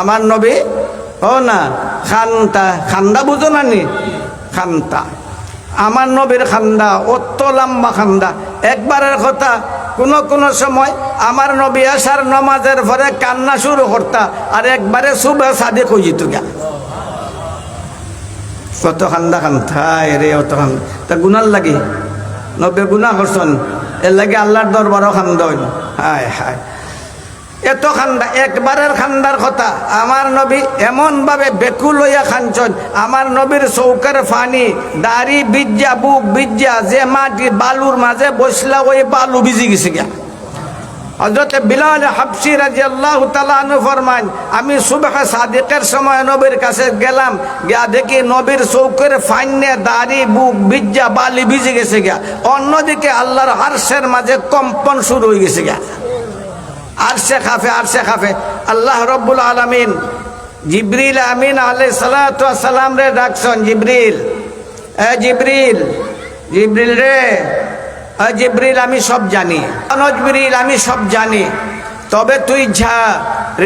আমার নবী? ও না, খান্তা, খান্দা বুঝো না নি? খান্তা। আমার নবীর খান্দা, অত লম্বা খান্দা। একবারের কথা, কোনো কোনো সময় আমার নবী আসার নমাজের পরে কান্না শুরু করতা, আর একবারে শুভে সাদে কই যেত গা। কত খান্দা খান্তায় রে, অত খান্দা। তা গুনার লাগে? নবে গুনা করছন, এর লাগে আল্লাহর দরবারও খান্দন হায় হায়। এত খান্দা, একবারের খান্দার কথা। আমার নবী এমনভাবে বেকুল হইয়া খানছন আমার নবীর চৌকার ফানি, দাড়ি বিজ্জা বুক বিজ্জা যে মাটি বালুর মাঝে বসলা, ওই বালু ভিজি গেছে গিয়া। হজরত বিলাল হাফসি রাজি আল্লাহ তালু ফরমান আমি সুবাহ সাদিকের সময় নবীর কাছে গেলাম, গিয়া দেখি নবীর চৌকের ফাইনে দাড়ি, বুক বিজ্জা বালি ভিজে গেছে গিয়া। অন্যদিকে আল্লাহর হার্সের মাঝে কম্পন শুরু হয়ে গেছে গিয়া। আরশে খাফে আরশে খাফে। আল্লাহ রব্বুল আলমিন জিব্রিল আমিন আলাই সালাম রে ডাকছন জিব্রিল। এ জিব্রিল জিব্রিল রে। এ জিব্রিল, আমি সব জানি। জিব্রিল আমি সব জানি। তবে তুই যা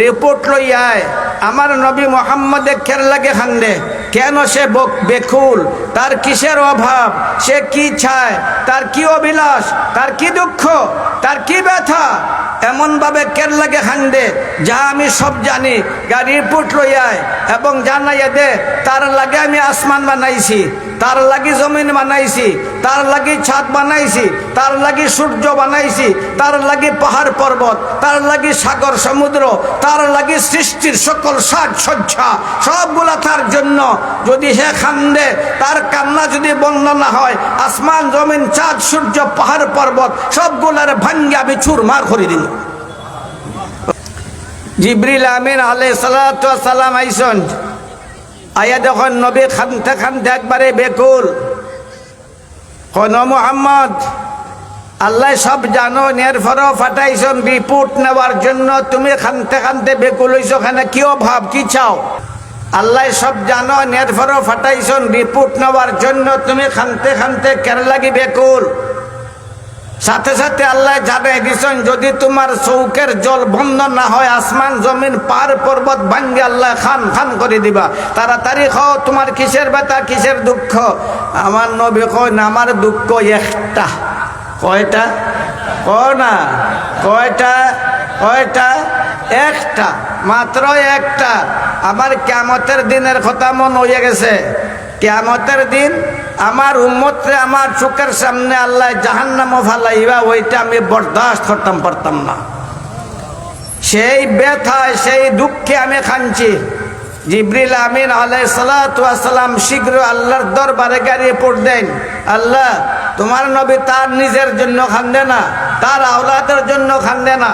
রিপোর্ট লই আয়, আমার নবী মোহাম্মদে খের লাগে খান্দে। কেন সে বক- বেকুল? তার কিসের অভাব? সে কি চায়? তার কি অভিলাষ? তার কি দুঃখ? তার কি ব্যথা? এমনভাবে কেন লাগে হান্ডে যা আমি সব জানি। গাড়ি পুট লইয়ায় এবং জানাইয়া দে, তার লাগে আমি আসমান বানাইছি। তার লাগি জমিন বানাইছি, তার লাগি ছাদ বানাইছি, তার লাগি সূর্য বানাইছি, তার লাগি পাহাড় পর্বত, তার লাগি সাগর সমুদ্র, তার লাগি সৃষ্টির সকল সাজ সজ্জা, সবগুলা তার জন্য। যদি সে খান্দে, তার কান্না যদি বন্ধ না হয়, আসমান, জমিন চাঁদ সূর্য, পাহাড়, পর্বত, সবগুলার ভাঙ্গে আমি চুরমার করে দিল জিব্রিল আমিন আলাই সালাম আইসন। আয়া যখন নবী খানতে খানতে একবারে বেকুল, কোন মোহাম্মদ, আল্লাহ সব জানো এরপরও ফাটাইছন রিপোর্ট নেওয়ার জন্য, তুমি খানতে খানতে বেকুল হইছ খানে কি অভাব, কি চাও? আল্লাহ সব জানো এরপরও ফাটাইছন রিপোর্ট নেওয়ার জন্য, তুমি খানতে খানতে কেন লাগি বেকুল? সাথে সাথে আল্লাহ জানাই দিছেন, যদি তোমার চৌকের জল বন্ধ না হয়, আসমান জমিন পার পর্বত ভাঙ্গে আল্লাহ খান খান করে দিবা। তাড়াতাড়ি খাও, তোমার কিসের ব্যথা, কিসের দুঃখ? আমার নবী কয়, না, আমার দুঃখ একটা। কয়টা? ক না? কয়টা? কয়টা? একটা। মাত্র একটা। আমার কেমতের দিনের কথা মন হয়ে গেছে। কেমতের দিন আমার উম্মতরে আমার চোখের সামনে আল্লাহ জাহান্নাম ফালাইবা, ওইটা আমি বরদাস্ত করতাম, পারতাম না। সেই ব্যথায়, সেই দুঃখে আমি খানছি জিব্রিল আমিন আলাই শীঘ্র আল্লাহর দরবারে গাড়িয়ে আল্লাহ, তোমার নবী তার নিজের জন্য খান্দে না, তার আওলাদের জন্য খান্দে না।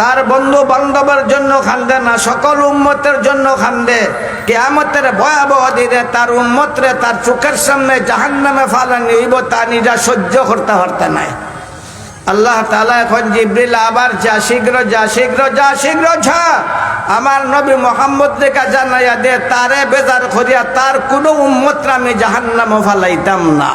তার বন্ধু বান্ধবের জন্য খান্দে না, সকল উম্মতের জন্য খান্দে। কেয়ামতের ভয়াবহ দিনে তার উম্মতরে তার চোখের সামনে জাহান নামে ফালানি হইব তা নিজা সহ্য করতে পারতে নাই। আল্লাহ তালা এখন জিব্রিল আবার, যা শীঘ্র যা শীঘ্র যা শীঘ্র, যা। আমার নবী মোহাম্মদ রেখা জানাইয়া দে, তারে বেজার করিয়া তার কোনো উম্মতরা আমি জাহান্নামে ফালাইতাম না।